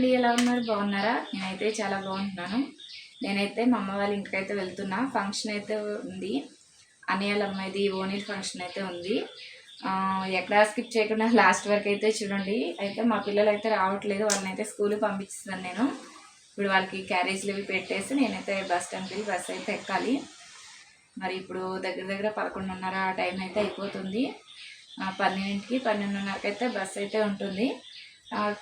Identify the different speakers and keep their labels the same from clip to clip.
Speaker 1: అండి ఎలా ఉన్నారు? బాగున్నారా? నేనైతే చాలా బాగుంటున్నాను. నేనైతే మా అమ్మ వాళ్ళ ఇంటికైతే వెళ్తున్నా. ఫంక్షన్ అయితే ఉంది. అనియాల అమ్మాయిది ఓనీల్ ఫంక్షన్ అయితే ఉంది. ఎక్కడా స్కిప్ చేయకుండా లాస్ట్ వరకు అయితే చూడండి. అయితే మా పిల్లలు అయితే రావట్లేదు. వాళ్ళని అయితే స్కూల్కి పంపించాను నేను. ఇప్పుడు వాళ్ళకి క్యారేజ్లు ఇవి పెట్టేసి నేనైతే బస్ స్టాండ్కి వెళ్ళి బస్ అయితే ఎక్కాలి. మరి ఇప్పుడు దగ్గర దగ్గర పదకొండున్నర టైం అయితే అయిపోతుంది. పన్నెండింటికి పన్నెండున్నరకి అయితే బస్ అయితే ఉంటుంది.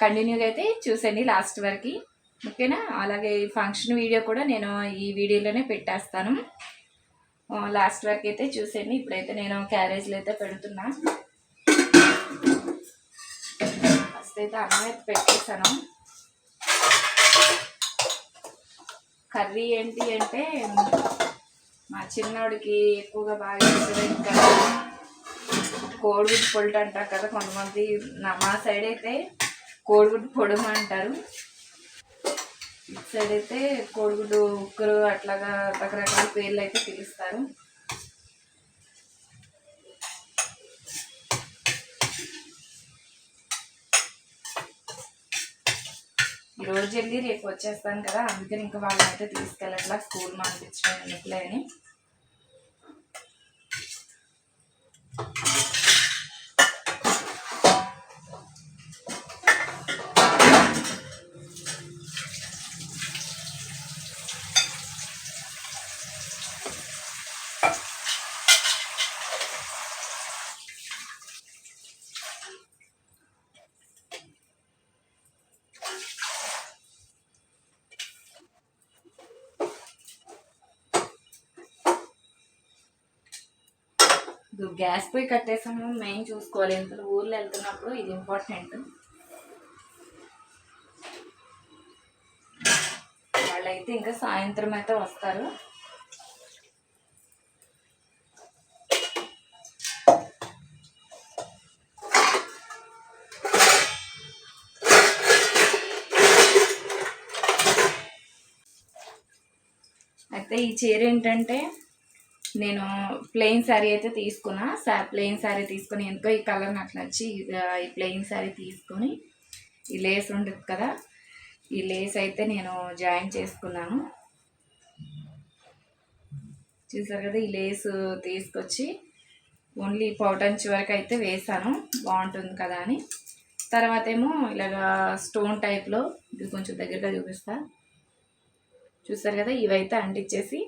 Speaker 1: కంటిన్యూగా అయితే చూసండి లాస్ట్ వరకు. ఓకేనా? అలాగే ఈ ఫంక్షన్ వీడియో కూడా నేను ఈ వీడియోలోనే పెట్టేస్తాను. లాస్ట్ వరకు అయితే చూసేయండి. ఇప్పుడైతే నేను క్యారేజ్లో అయితే పెడుతున్నా. ఫస్ట్ అయితే అన్నం అయితే పెట్టేశాను. కర్రీ ఏంటి అంటే మా చిన్నోడికి ఎక్కువగా బాగా ఇష్టమైన కర్రీ. కోడిగుడ్డు పొల్ట్ అంటారు కదా కొంతమంది. నా మా సైడ్ అయితే కోడిగుడ్డు పొడుము అంటారు. ఇటు సైడ్ అయితే కోడిగుడ్డు ఉక్కరు అట్లాగా రకరకాల పేర్లు అయితే పిలుస్తారు. ఈరోజు రోజు వెళ్ళి రేపు వచ్చేస్తాను కదా అందుకని ఇంకా వాళ్ళని అయితే తీసుకెళ్ళట్లా స్కూల్ పంపించడం ఎందుకులే అని. గ్యాస్ పొయ్యి కట్టేసాము. మేము చూసుకోవాలి. ఎంత ఊర్లో వెళ్తున్నప్పుడు ఇది ఇంపార్టెంట్. వాళ్ళైతే ఇంకా సాయంత్రం అయితే వస్తారు. అయితే ఈ చీర ఏంటంటే నేను ప్లెయిన్ శారీ అయితే తీసుకున్నా. సా ప్లెయిన్ శారీ తీసుకొని ఎందుకో ఈ కలర్ నాకు నచ్చి ఈ ప్లెయిన్ శారీ తీసుకొని ఈ లేస్ ఉంటుంది కదా ఈ లేస్ అయితే నేను జాయిన్ చేసుకున్నాను. చూసారు కదా ఈ లేస్ తీసుకొచ్చి ఓన్లీ పౌటంచ్ వరకు అయితే వేసాను. బాగుంటుంది కదా అని. తర్వాత ఏమో ఇలాగా స్టోన్ టైప్లో ఇది కొంచెం దగ్గరగా చూపిస్తా. చూసారు కదా ఇవైతే అంటించేసి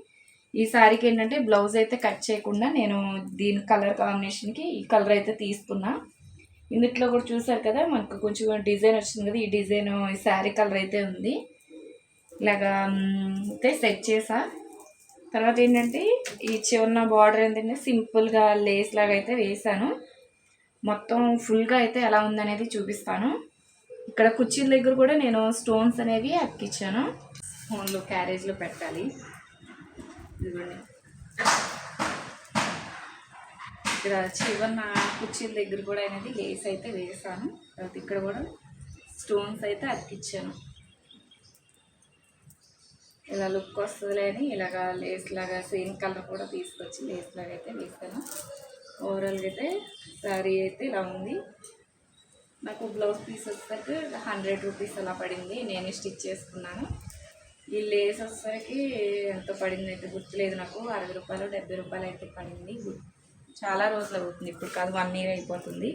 Speaker 1: ఈ శారీకి ఏంటంటే బ్లౌజ్ అయితే కట్ చేయకుండా నేను దీని కలర్ కాంబినేషన్కి ఈ కలర్ అయితే తీసుకున్నా. ఇందుట్లో కూడా చూసారు కదా మనకు కొంచెం డిజైన్ వచ్చింది కదా ఈ డిజైన్ ఈ శారీ కలర్ అయితే ఉంది. ఇలాగా అయితే సెట్ చేసా. తర్వాత ఏంటంటే ఈ చివరిన బార్డర్ ఏంటంటే సింపుల్గా లేస్ లాగా అయితే వేసాను మొత్తం ఫుల్గా అయితే ఎలా ఉందనేది చూపిస్తాను. ఇక్కడ కుర్చీల దగ్గర కూడా నేను స్టోన్స్ అనేవి అతికిచ్చాను. ఫోన్లో క్యారేజ్లో పెట్టాలి. ఇదిగోండి ఇక్కడ చివరిన కుర్చీల దగ్గర కూడా అనేది లేస్ అయితే వేసాను. తర్వాత ఇక్కడ కూడా స్టోన్స్ అయితే అతికిచ్చాను. ఇలా లుక్ వస్తుందిలే అని ఇలాగా లేస్ లాగా సేమ్ కలర్ కూడా తీసుకొచ్చి లేస్ లాగా అయితే వేసాను. ఓవరాల్గా అయితే శారీ అయితే ఇలా ఉంది. నాకు బ్లౌజ్ పీస్ వచ్చేసరికి హండ్రెడ్ రూపీస్ అలా పడింది. నేనే స్టిచ్ చేసుకున్నాను. ఈ లేస్ వచ్చేసరికి ఎంత పడింది అయితే గుర్తులేదు నాకు. అరవై రూపాయలు డెబ్బై రూపాయలు అయితే పడింది. చాలా రోజులు అవుతుంది. ఇప్పుడు కాదు వన్ ఇయర్ అయిపోతుంది.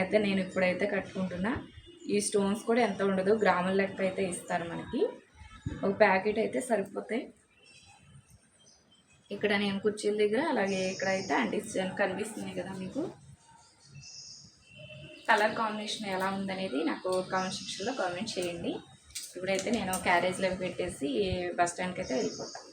Speaker 1: అయితే నేను ఇప్పుడైతే కట్టుకుంటున్నా. ఈ స్టోన్స్ కూడా ఎంత ఉండదు గ్రాముల లెక్క అయితే ఇస్తారు మనకి. ఒక ప్యాకెట్ అయితే సరిపోతాయి. ఇక్కడ నేను కుర్చీల దగ్గర అలాగే ఇక్కడ అయితే అంటించాను కనిపిస్తుంది కదా మీకు. కలర్ కాంబినేషన్ ఎలా ఉందనేది నాకు కామెంట్ సెక్షన్లో కామెంట్ చేయండి. ఇప్పుడైతే నేను క్యారేజ్లో పెట్టేసి బస్ స్టాండ్కి అయితే వెళ్ళిపోతాను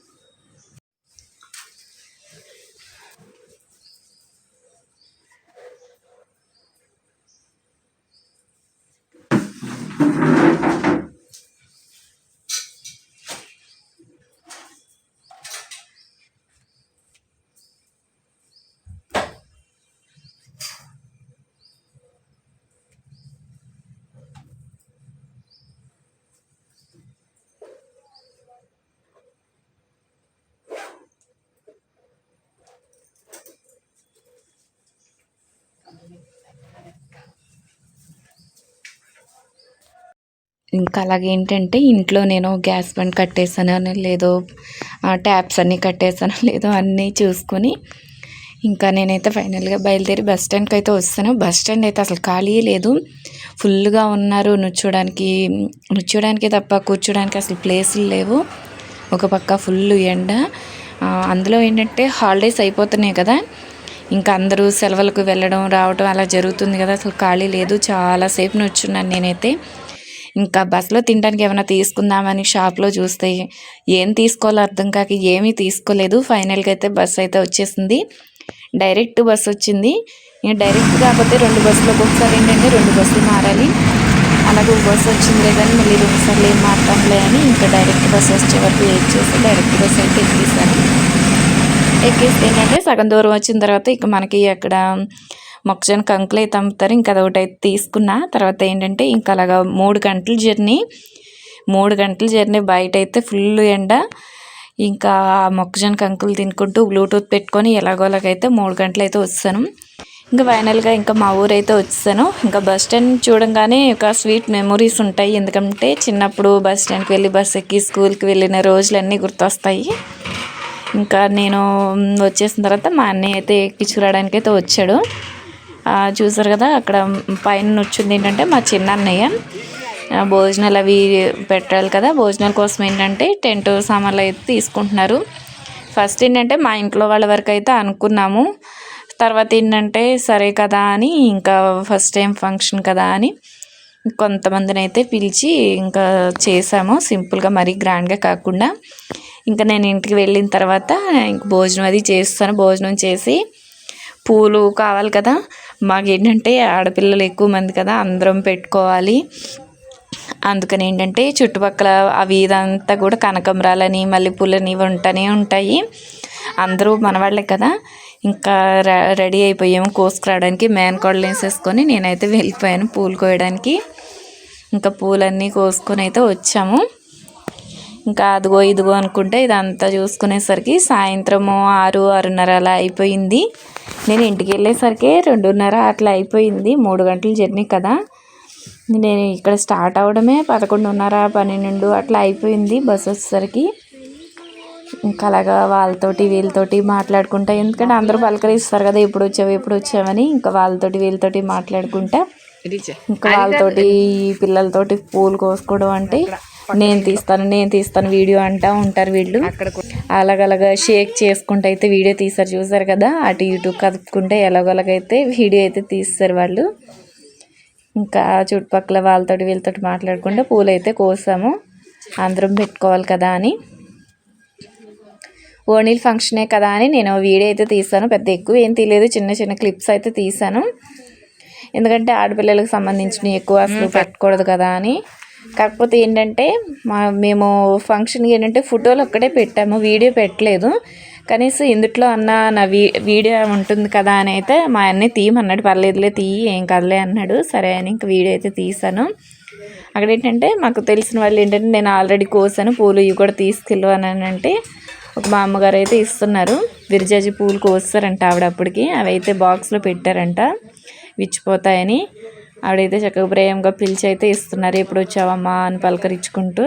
Speaker 1: ఇంకా అలాగే ఏంటంటే ఇంట్లో నేను గ్యాస్ బండ్ కట్టేసానో లేదో ట్యాప్స్ అన్నీ కట్టేసానో లేదో అన్నీ చూసుకొని ఇంకా నేనైతే ఫైనల్గా బయలుదేరి బస్ స్టాండ్కి అయితే వస్తాను. బస్ స్టాండ్ అయితే అసలు ఖాళీ లేదు. ఫుల్గా ఉన్నారు. నుంచోడానికి నుంచోడానికి తప్ప కూర్చోడానికి అసలు ప్లేసులు లేవు. ఒక పక్క ఫుల్ ఎండ. అందులో ఏంటంటే హాలిడేస్ అయిపోతున్నాయి కదా. ఇంకా అందరూ సెలవులకు వెళ్ళడం రావడం అలా జరుగుతుంది కదా. అసలు ఖాళీ లేదు. చాలాసేపు నుంచున్నాను నేనైతే. ఇంకా బస్సులో తినడానికి ఏమైనా తీసుకుందామని షాప్లో చూస్తే ఏం తీసుకోవాలో అర్థం కాక ఏమీ తీసుకోలేదు. ఫైనల్గా అయితే బస్సు అయితే వచ్చేసింది. డైరెక్ట్ బస్సు వచ్చింది. ఇంకా డైరెక్ట్ కాకపోతే రెండు బస్సులకు ఒకసారి ఏంటంటే రెండు బస్సులు మారాలి. అలాగే ఒక బస్సు వచ్చింది లేదని మళ్ళీ రెండు సార్లు ఏం మారుతాంలే అని ఇంకా డైరెక్ట్ బస్సు వచ్చే వరకు వెయిట్ చేసి డైరెక్ట్ బస్సు అయితే ఎక్కేసాను. ఎక్కేస్తే ఏంటంటే సగం దూరం వచ్చిన తర్వాత ఇక మనకి అక్కడ మొక్కజొన్న కంకులు అయితే అమ్ముతారు. ఇంకా అదొకటి అయితే తీసుకున్నా. తర్వాత ఏంటంటే ఇంకా అలాగా మూడు గంటల జర్నీ. మూడు గంటల జర్నీ బయట అయితే ఫుల్ ఎండ. ఇంకా మొక్కజొన్న కంకులు తినుకుంటూ బ్లూటూత్ పెట్టుకొని ఎలాగోలాగైతే మూడు గంటలు అయితే వచ్చాను ఇంకా ఫైనల్గా ఇంకా మా ఊరైతే వచ్చాను. ఇంకా బస్ స్టాండ్ చూడంగానే ఒక స్వీట్ మెమొరీస్ ఉంటాయి. ఎందుకంటే చిన్నప్పుడు బస్ స్టాండ్కి వెళ్ళి బస్ ఎక్కి స్కూల్కి వెళ్ళిన రోజులన్నీ గుర్తొస్తాయి. ఇంకా నేను వచ్చేసిన తర్వాత మా అన్నయ్య అయితే ఎక్కించుకురావడానికి అయితే వచ్చాడు. చూసారు కదా అక్కడ పైన వచ్చింది ఏంటంటే మా చిన్న అన్నయ్య భోజనాలు అవి పెట్టాలి కదా భోజనాల కోసం ఏంటంటే టెంట్ సామాన్లు అయితే తీసుకుంటున్నారు. ఫస్ట్ ఏంటంటే మా ఇంట్లో వాళ్ళ వరకు అయితే అనుకున్నాము. తర్వాత ఏంటంటే సరే కదా అని ఇంకా ఫస్ట్ టైం ఫంక్షన్ కదా అని కొంతమందిని అయితే పిలిచి ఇంకా చేసాము. సింపుల్గా మరీ గ్రాండ్గా కాకుండా. ఇంకా నేను ఇంటికి వెళ్ళిన తర్వాత ఇంక భోజనం అది చేస్తాను. భోజనం చేసి పూలు కావాలి కదా మాకేంటంటే ఆడపిల్లలు ఎక్కువ మంది కదా అందరం పెట్టుకోవాలి. అందుకని ఏంటంటే చుట్టుపక్కల అవి ఇదంతా కూడా కనకంబరాలని మల్లెపూలని ఇవి ఉంటూనే ఉంటాయి. అందరూ మనవాళ్ళే కదా. ఇంకా రె- రెడీ అయిపోయాము కోసుకురావడానికి మేనకోడలు వేసేసుకొని నేనైతే వెళ్ళిపోయాను పూలు కోయడానికి. ఇంకా పూలన్నీ కోసుకొని అయితే వచ్చాము. ఇంకా అదిగో ఇదిగో అనుకుంటే ఇదంతా చూసుకునేసరికి సాయంత్రము ఆరు ఆరున్నర అలా అయిపోయింది. నేను ఇంటికి వెళ్ళేసరికి రెండున్నర అట్లా అయిపోయింది. మూడు గంటల జర్నీ కదా. నేను ఇక్కడ స్టార్ట్ అవడమే పదకొండున్నర పన్నెండు అట్లా అయిపోయింది బస్ వచ్చేసరికి. ఇంకా అలాగా వాళ్ళతోటి వీళ్ళతోటి మాట్లాడుకుంటా. ఎందుకంటే అందరూ పలకరిస్తారు కదా ఎప్పుడు వచ్చావు ఎప్పుడు వచ్చావని. ఇంకా వాళ్ళతోటి వీళ్ళతోటి మాట్లాడుకుంటా. ఇంకా వాళ్ళతోటి పిల్లలతోటి పూలు కోసుకోవడం అంటే. నేను తీస్తాను నేను తీస్తాను వీడియో అంటా ఉంటారు వీళ్ళు. అలాగలాగా షేక్ చేసుకుంటూ అయితే వీడియో తీస్తారు చూసారు కదా? అటు ఇటు కదుపుకుంటే ఎలాగోలాగైతే వీడియో అయితే తీస్తారు వాళ్ళు. ఇంకా చుట్టుపక్కల వాళ్ళతోటి వీళ్ళతోటి మాట్లాడుకుంటే పూలు అయితే కోసాము. అందరం పెట్టుకోవాలి కదా అని. ఓణీల్ ఫంక్షనే కదా అని నేను వీడియో అయితే తీసాను పెద్ద ఎక్కువ ఏం తీయలేదు చిన్న చిన్న క్లిప్స్ అయితే తీసాను ఎందుకంటే ఆడపిల్లలకు సంబంధించినవి ఎక్కువ అసలు పెట్టకూడదు కదా అని. కాకపోతే ఏంటంటే మా మేము ఫంక్షన్కి ఏంటంటే ఫోటోలు ఒక్కటే పెట్టాము వీడియో పెట్టలేదు. కనీసం ఇందుట్లో అన్న నా వీ వీడియో ఉంటుంది కదా అని అయితే మా అన్నయ్య తీయమన్నాడు. పర్లేదులే తీయి ఏం కదలే అన్నాడు. సరే అని ఇంక వీడియో అయితే తీసాను అక్కడ ఏంటంటే మాకు తెలిసిన వాళ్ళు ఏంటంటే నేను ఆల్రెడీ కోసాను పూలు ఇవి కూడా తీసుకెళ్ళు అని అంటే ఒక మా అమ్మగారు అయితే ఇస్తున్నారు. విరిజాజి పూలు కోస్తారంట ఆవిడ అప్పటికి. అవి అయితే బాక్స్లో పెట్టారంట. విచ్చిపోతాయని. ఆవిడైతే చక్కగా ప్రేమగా పిలిచి అయితే ఇస్తున్నారు. ఎప్పుడు వచ్చావమ్మా అని పలకరించుకుంటూ.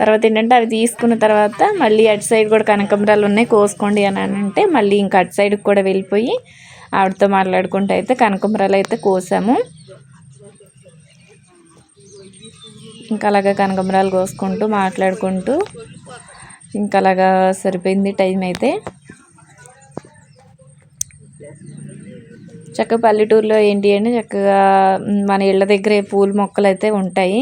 Speaker 1: తర్వాత ఏంటంటే అవి తీసుకున్న తర్వాత మళ్ళీ అటు సైడ్ కూడా కనకంబరాలు ఉన్నాయి కోసుకోండి అని అంటే మళ్ళీ ఇంకా అటు సైడ్కి కూడా వెళ్ళిపోయి ఆవిడతో మాట్లాడుకుంటూ అయితే కనకంబరాలు అయితే కోసాము. ఇంకా అలాగా కనకంబరాలు కోసుకుంటూ మాట్లాడుకుంటూ ఇంకా అలాగా సరిపోయింది టైం అయితే. చక్కగా పల్లెటూరులో ఏంటి అంటే చక్కగా మన ఇళ్ళ దగ్గరే పూల మొక్కలు అయితే ఉంటాయి.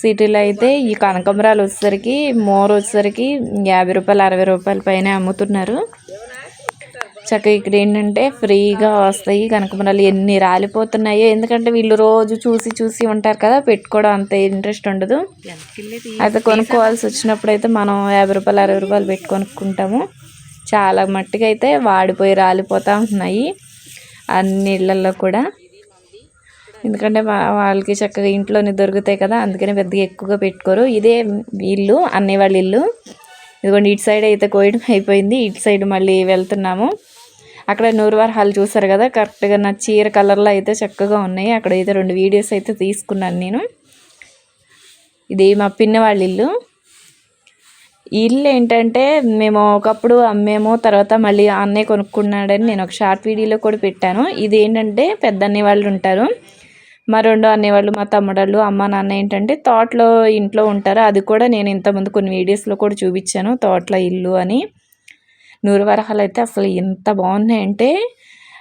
Speaker 1: సిటీలో అయితే ఈ కనకంబరాలు వచ్చేసరికి మోర్ వచ్చేసరికి యాభై రూపాయలు అరవై రూపాయల పైన అమ్ముతున్నారు. చక్కగా ఇక్కడ ఏంటంటే ఫ్రీగా వస్తాయి కనకంబరాలు. ఎన్ని రాలిపోతున్నాయో ఎందుకంటే వీళ్ళు రోజు చూసి చూసి ఉంటారు కదా పెట్టుకోవడం అంత ఇంట్రెస్ట్ ఉండదు. అయితే కొనుక్కోవాల్సి వచ్చినప్పుడు అయితే మనం యాభై రూపాయలు అరవై రూపాయలు పెట్టి కొనుక్కుంటాము చాలా మట్టుకు అయితే వాడిపోయి రాలిపోతూ ఉన్నాయి. అన్ని ఇళ్ళల్లో కూడా. ఎందుకంటే వాళ్ళకి చక్కగా ఇంట్లోనే దొరుకుతాయి కదా అందుకనే పెద్దగా ఎక్కువగా పెట్టుకోరు. ఇదే ఇల్లు అన్నయ్య వాళ్ళ ఇల్లు. ఇదిగోండి ఇటు సైడ్ అయితే కోయడం అయిపోయింది. ఇటు సైడ్ మళ్ళీ వెళ్తున్నాము. అక్కడ నూరువార్ హాల్ చూసారు కదా కరెక్ట్గా నా చీర కలర్లో అయితే చక్కగా ఉన్నాయి. అక్కడ అయితే రెండు వీడియోస్ అయితే తీసుకున్నాను నేను. ఇది మా పిన్న వాళ్ళ ఇల్లు. ఇల్లు ఏంటంటే మేము ఒకప్పుడు అమ్మేమో తర్వాత మళ్ళీ అన్నయ్య కొనుక్కున్నాడని నేను ఒక షార్ట్ వీడియోలో కూడా పెట్టాను. ఇది ఏంటంటే పెద్ద అన్నయ్య వాళ్ళు ఉంటారు. మా రెండు అన్నయ్య వాళ్ళు మా తమ్ముడళ్ళు అమ్మ నాన్న ఏంటంటే తోటలో ఇంట్లో ఉంటారు. అది కూడా నేను ఇంతకుముందు కొన్ని వీడియోస్లో కూడా చూపించాను తోటలో ఇల్లు అని. నూరు వరహాలు అయితే అసలు ఎంత బాగున్నాయంటే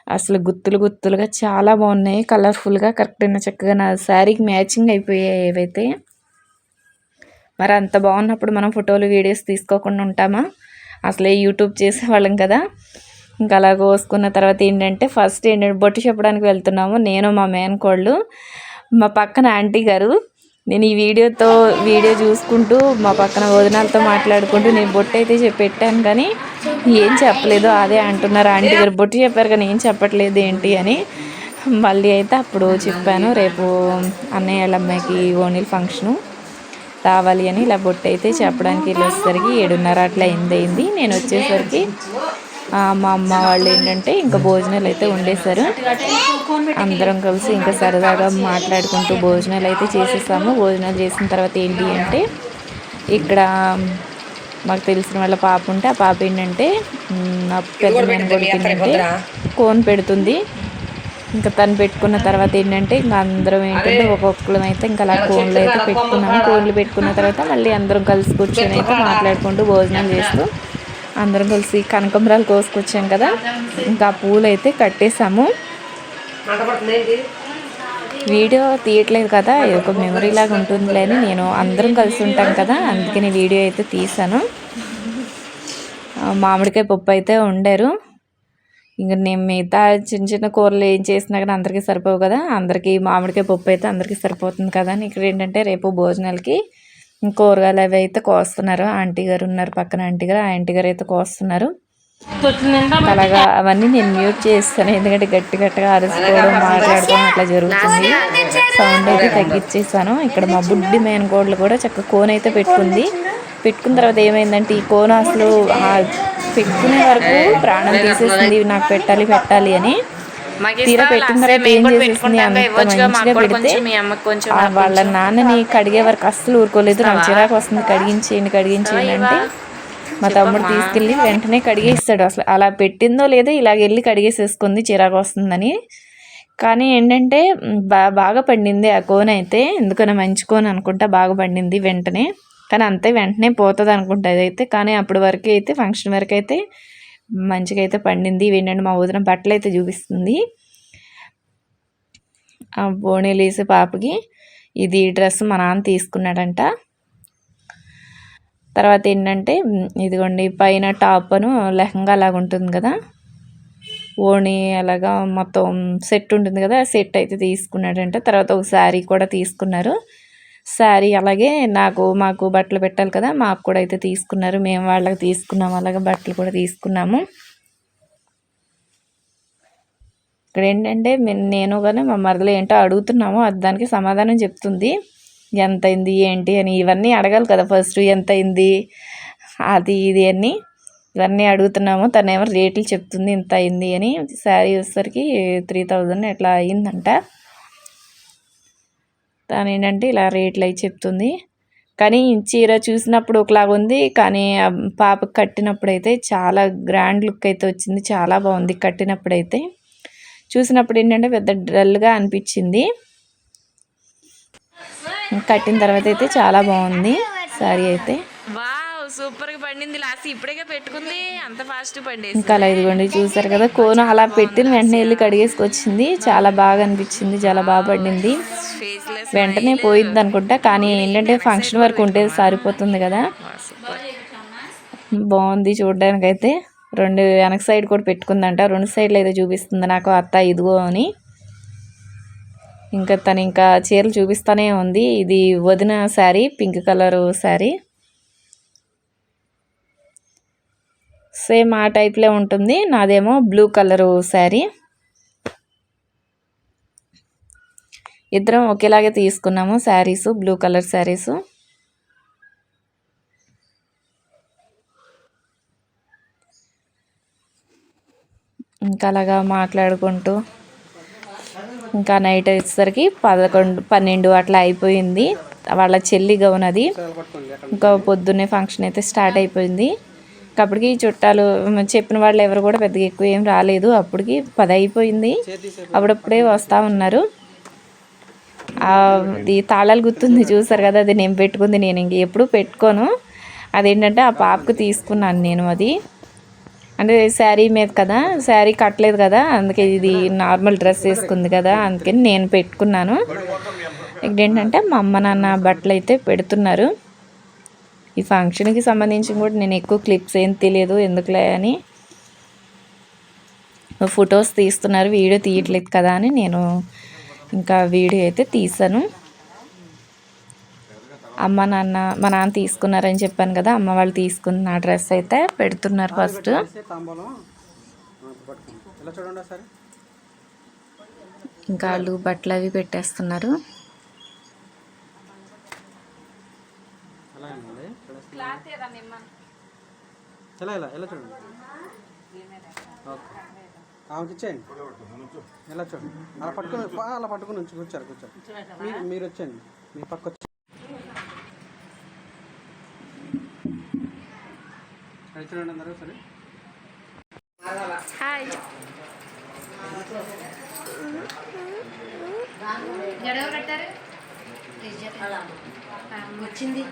Speaker 1: అసలు గుత్తులు గుత్తులుగా చాలా బాగున్నాయి. కలర్ఫుల్గా కరెక్ట్గా చక్కగా నా శారీకి మ్యాచింగ్ అయిపోయాయి ఏవైతే. మరి అంత బాగున్నప్పుడు మనం ఫోటోలు వీడియోస్ తీసుకోకుండా ఉంటామా? అసలే యూట్యూబ్ చేసేవాళ్ళం కదా. ఇంకా అలా కోసుకున్న తర్వాత ఏంటంటే ఫస్ట్ ఏంటంటే బొట్టు చెప్పడానికి వెళ్తున్నాము. నేను మా మేనకోళ్ళు మా పక్కన ఆంటీ గారు. నేను ఈ వీడియోతో వీడియో చూసుకుంటూ మా పక్కన వదినాలతో మాట్లాడుకుంటూ నేను బొట్టు అయితే చెప్పెట్టాను కానీ ఏం చెప్పలేదు. అదే అంటున్నారు ఆంటీ గారు. బొట్టు చెప్పారు కానీ ఏం చెప్పట్లేదు ఏంటి అని. మళ్ళీ అయితే అప్పుడు చెప్పాను రేపు అన్నయ్య వాళ్ళ అమ్మాయికి ఓనీల్ ఫంక్షను. రావాలి అని ఇలా బొట్టు అయితే చెప్పడానికి వెళ్ళేసరికి ఏడున్నర అట్లా అయింది నేను వచ్చేసరికి మా అమ్మ వాళ్ళు ఏంటంటే ఇంకా భోజనాలు అయితే వండేశారు. అందరం కలిసి ఇంకా సరదాగా మాట్లాడుకుంటూ భోజనాలు అయితే చేసేసాము. భోజనాలు చేసిన తర్వాత ఏంటి అంటే ఇక్కడ మాకు తెలిసిన వాళ్ళ పాప ఉంటే ఆ పాప ఏంటంటే నా పెద్ద కోన్ పెడుతుంది. ఇంకా తను పెట్టుకున్న తర్వాత ఏంటంటే ఇంకా అందరం ఏంటంటే ఒక్కొక్కరం అయితే ఇంకా అలా కోన్లు అయితే పెట్టుకున్నాము కోన్లు పెట్టుకున్న. తర్వాత మళ్ళీ అందరం కలిసి కూర్చొని అయితే మాట్లాడుకుంటూ భోజనం చేస్తూ అందరం కలిసి కనకంబరాలు కోసుకొచ్చాం కదా. ఇంకా పూలు అయితే కట్టేసాము వీడియో తీయట్లేదు కదా ఒక మెమరీ లాగా ఉంటుందిలే అని నేను అందరం కలిసి ఉంటాం కదా అందుకని వీడియో అయితే తీసాను మామిడికాయ పప్పు అయితే వండారు. ఇంక నేను మిగతా చిన్న చిన్న కూరలు ఏం చేసినా కానీ అందరికీ సరిపోవు కదా. అందరికీ మామిడికాయ పప్పు అయితే అందరికీ సరిపోతుంది కదా అని. ఇక్కడ ఏంటంటే రేపు భోజనాలకి కూరగాయలు అవి అయితే కోస్తున్నారు. ఆంటీ గారు ఉన్నారు పక్కన ఆంటీ గారు. ఆ ఆంటీ గారు అయితే కోస్తున్నారు. అలాగా అవన్నీ నేను మ్యూట్ చేస్తాను. ఎందుకంటే గట్టి గట్టిగా అరుసుకోవడం మాట్లాడుకోవడం అట్లా జరుగుతుంది. సౌండ్ అయితే తగ్గించేసాను. ఇక్కడ మా బుడ్డి మేనకోడలు కూడా చక్కగా కోన్ అయితే పెట్టుకుంది. పెట్టుకున్న తర్వాత ఏమైందంటే ఈ కోన అసలు పెట్టుకునే వరకు ప్రాణం తీసేసింది నాకు పెట్టాలి పెట్టాలి అని. తీర పెట్టిన తర్వాత ఏం చేసేసింది అంత మంచిగా పెడితే వాళ్ళ నాన్నని కడిగే వరకు అస్సలు ఊరుకోలేదు నాకు చిరాకు వస్తుంది కడిగించేయండి కడిగించేయండి అంటే మా తమ్ముడు తీసుకెళ్ళి వెంటనే కడిగేస్తాడు అసలు. అలా పెట్టిందో లేదో ఇలాగ వెళ్ళి కడిగేసేసుకుంది చిరాకు వస్తుందని. కానీ ఏంటంటే బా బాగా పండింది ఆ కోన్ అయితే ఎందుకన్నా మంచి కోన్ అనుకుంటా బాగా పండింది వెంటనే. కానీ అంతే వెంటనే పోతుంది అనుకుంటా అయితే కానీ అప్పటి వరకు అయితే ఫంక్షన్ వరకు అయితే మంచిగా అయితే పండింది. ఏంటంటే మా వదిన బట్టలు అయితే చూపిస్తుంది. బోణీలు వేసే పాపకి ఇది డ్రెస్ మా నాన్న తీసుకున్నాడంట. తర్వాత ఏంటంటే ఇదిగోండి పైన టాప్ అను లెహంగా అలాగ ఉంటుంది కదా. ఓణి అలాగా మొత్తం సెట్ ఉంటుంది కదా సెట్ అయితే తీసుకున్నాడంట. తర్వాత ఒక శారీ కూడా తీసుకున్నారు. శారీ అలాగే నాకు మాకు బట్టలు పెట్టాలి కదా మాకు కూడా అయితే తీసుకున్నారు. మేము వాళ్ళకి తీసుకున్నాము అలాగే బట్టలు కూడా తీసుకున్నాము. ఇక్కడ ఏంటంటే నేను కానీ మా మరదలు ఏంటో అడుగుతున్నాము అది దానికి సమాధానం చెప్తుంది. ఎంత అయింది ఏంటి అని ఇవన్నీ అడగాలి కదా ఫస్ట్ ఎంత అయింది అది ఇది అని. ఇవన్నీ అడుగుతున్నాము తనేమో రేట్లు చెప్తుంది ఇంత అయింది అని. శారీ వచ్చేసరికి త్రీ థౌజండ్ ఎట్లా అయిందంట. తను ఏంటంటే ఇలా రేట్లు అవి చెప్తుంది. కానీ చీర చూసినప్పుడు ఒకలాగా ఉంది. కానీ పాపకు కట్టినప్పుడు అయితే చాలా గ్రాండ్ లుక్ అయితే వచ్చింది. చాలా బాగుంది కట్టినప్పుడు అయితే చూసినప్పుడు ఏంటంటే పెద్ద డల్గా అనిపించింది. కట్టిన తర్వాత అయితే చాలా బాగుంది. సారీ అయితే.
Speaker 2: సూపర్గా పండింది. లాస్ట్ ఇప్పుడే పెట్టుకుంది. అంత ఫాస్ట్ పండేసి
Speaker 1: ఇంకా అలా ఇదిగోండి చూసారు కదా కోను అలా పెట్టిన వెంటనే వెళ్ళి కడిగేసుకొచ్చింది. చాలా బాగా అనిపించింది. చాలా బాగా పండింది. వెంటనే పోయింది అనుకుంటా. కానీ ఏంటంటే ఫంక్షన్ వరకు ఉంటే సరిపోతుంది కదా. బాగుంది చూడడానికి అయితే రెండు వెనక సైడ్ కూడా పెట్టుకుందంట. రెండు సైడ్లు అయితే చూపిస్తుంది నాకు అత్త ఇదిగో అని. ఇంకా తను ఇంకా చీరలు చూపిస్తూనే ఉంది. ఇది వదిన sari pink colour sari. Same ఆ టైప్లో ఉంటుంది. నాదేమో బ్లూ కలరు శారీ. ఇద్దరం ఒకేలాగే తీసుకున్నాము శారీసు బ్లూ కలర్ శారీసు. ఇంకా అలాగా మాట్లాడుకుంటూ ఇంకా నైట్ వచ్చేసరికి పదకొండు పన్నెండు అట్లా అయిపోయింది. వాళ్ళ చెల్లి గౌన్ ఇంకా పొద్దున్నే ఫంక్షన్ అయితే స్టార్ట్ అయిపోయింది. అప్పటికి చుట్టాలు చెప్పిన వాళ్ళు ఎవరు కూడా పెద్దగా ఎక్కువ ఏం రాలేదు. అప్పటికి పది అయిపోయింది. అప్పుడప్పుడే వస్తూ ఉన్నారు. అది తాళాలు గుర్తుంది. చూసారు కదా అది నేను పెట్టుకుంది. నేను ఇంక ఎప్పుడు పెట్టుకోను. అదేంటంటే ఆ పాపకు తీసుకున్నాను నేను అది. అంటే శారీ మీద కదా శారీ కట్టలేదు కదా అందుకే ఇది నార్మల్ డ్రెస్ వేసుకుంది కదా అందుకని నేను పెట్టుకున్నాను. ఇక్కడ ఏంటంటే మా అమ్మ నాన్న బట్టలు అయితే పెడుతున్నారు. ఈ ఫంక్షన్కి సంబంధించి కూడా నేను ఎక్కువ క్లిప్స్ ఏం తెలియదు ఎందుకులే అని. ఫొటోస్ తీస్తున్నారు వీడియో తీయట్లేదు కదా అని నేను ఇంకా వీడియో అయితే తీసాను. అమ్మ నాన్న మా నాన్న తీసుకున్నారని చెప్పాను కదా అమ్మ వాళ్ళు తీసుకున్న డ్రెస్ అయితే పెడుతున్నారు ఫస్ట్. ఇంకా వాళ్ళు బట్టలు అవి పెట్టేస్తున్నారు
Speaker 3: అలా అండి ఎలా ఇలా ఎలా చూడండి? ఓకే. ఆమెకి ఇచ్చేయండి. ఇలా చూడండి? అలా పట్టుకుని అలా పట్టుకుని ఉంచు కూర్చోరు కూర్చోరు. మీరు మీరు వచ్చేయండి. మీ పక్క వచ్చి చూడండి అందరూ సరే
Speaker 2: హాయ్
Speaker 4: వచ్చింది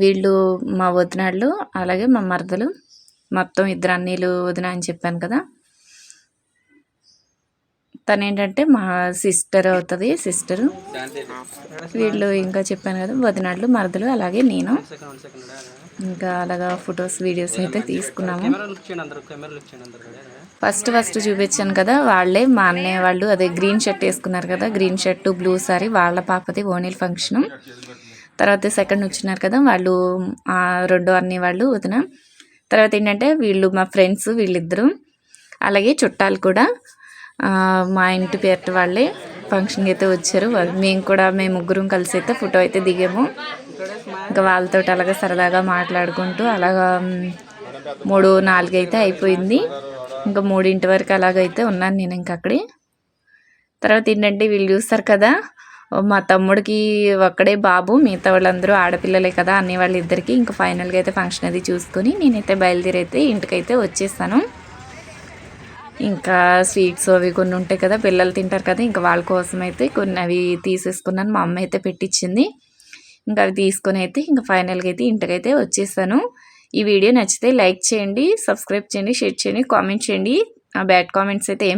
Speaker 1: వీళ్ళు మా వదినాళ్ళు అలాగే మా మరదలు మొత్తం ఇద్దరు అన్నీలు వదిన అని చెప్పాను కదా. తను ఏంటంటే మా సిస్టర్ అవుతుంది సిస్టరు. వీళ్ళు ఇంకా చెప్పాను కదా వదినాళ్ళు మరదలు అలాగే నేను. ఇంకా అలాగా ఫొటోస్ వీడియోస్ అయితే తీసుకున్నాము. ఫస్ట్ ఫస్ట్ చూపించాను కదా వాళ్ళే మా అన్నయ్య వాళ్ళు అదే గ్రీన్ షర్ట్ వేసుకున్నారు కదా గ్రీన్ షర్ట్ బ్లూ సారీ వాళ్ళ పాపది ఓనీల్ ఫంక్షన్. తర్వాత సెకండ్ వచ్చినారు కదా వాళ్ళు రెండో అన్నయ్య వాళ్ళు వదిన. తర్వాత ఏంటంటే వీళ్ళు మా ఫ్రెండ్స్ వీళ్ళిద్దరూ. అలాగే చుట్టాలు కూడా. మా ఇంటి పేరు వాళ్ళే ఫంక్షన్కి అయితే వచ్చారు. వాళ్ళు- మేము కూడా మేము ముగ్గురం కలిసి అయితే ఫోటో అయితే దిగాము. ఇంకా వాళ్ళతో అలాగా సరదాగా మాట్లాడుకుంటూ అలాగా మూడు నాలుగు అయితే అయిపోయింది. ఇంకా మూడింటి వరకు అలాగైతే ఉన్నాను నేను ఇంకా అక్కడే. తర్వాత ఏంటంటే వీళ్ళు చూస్తారు కదా మా తమ్ముడికి ఒక్కడే బాబు మిగతా వాళ్ళందరూ ఆడపిల్లలే కదా అన్ని వాళ్ళిద్దరికి ఇంకా ఫైనల్గా అయితే ఫంక్షన్ అది చూసుకొని నేనైతే బయలుదేరి అయితే ఇంటికైతే వచ్చేసాను. ఇంకా స్వీట్స్ అవి కొన్ని ఉంటాయి కదా పిల్లలు తింటారు కదా ఇంకా వాళ్ళ కోసం అయితే కొన్ని అవి తీసేసుకున్నాను. మా అమ్మ అయితే పెట్టించింది ఇంకా అవి తీసుకొని అయితే ఇంకా ఫైనల్గా అయితే ఇంటికైతే వచ్చేసాను. ఈ వీడియో నచ్చితే లైక్ చేయండి సబ్స్క్రైబ్ చేయండి షేర్ చేయండి కామెంట్ చేయండి. ఆ బ్యాడ్ కామెంట్స్ అయితే ఏం